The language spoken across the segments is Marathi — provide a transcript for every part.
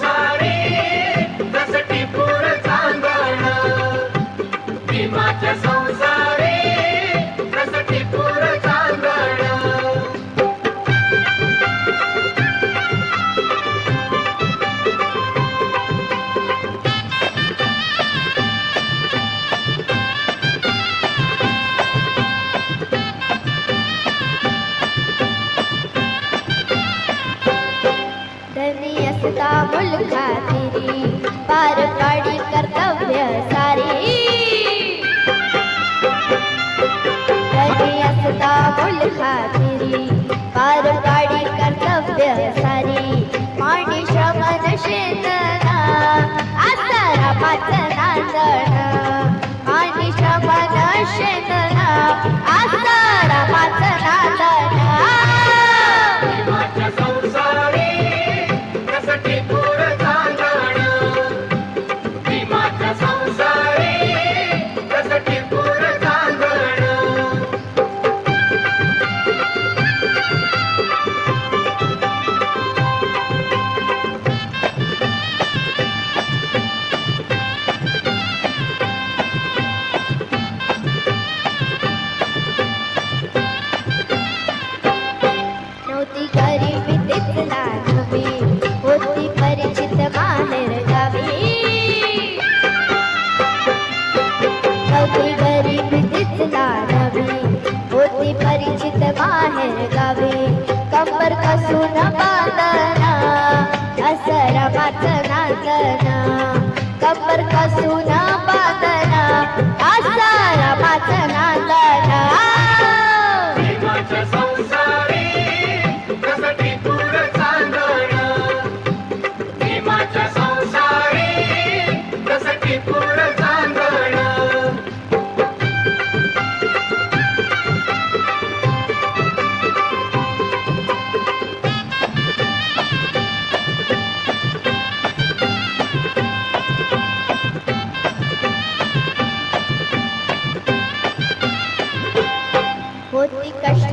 Bye. धनी असता मुलखातिरी पार पाडी कर्तव्य सारी. धनी असता मुलखातिरी नव्हती गरिबी तिथला नव्हे होती परिचित बाहेर गावी. नव्हती गरिबी तिथला नव्हे होती परिचित बाहेर गावी. कंबर कसून बांधना असरा माच नांदना कंबर कसून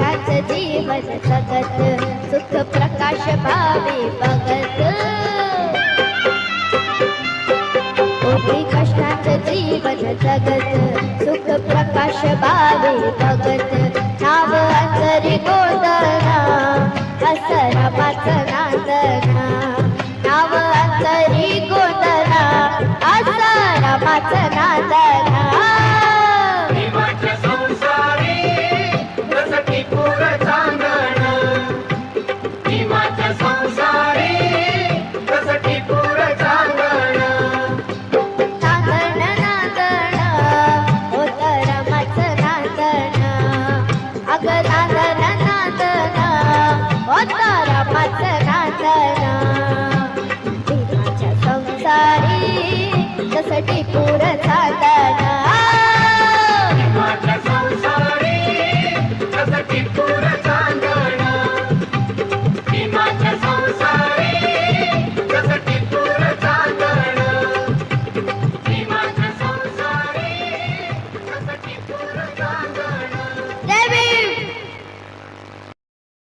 होती जीवन जगत सुख प्रकाश भावे बघत होती कष्टाचं जीवन जगत सुख प्रकाश भावे बघत नाव असरी गोदना असरा पाच नांदना नाव अंतरी गोदना असरा पाच नांदना संसारी जसं टिपूर जाताना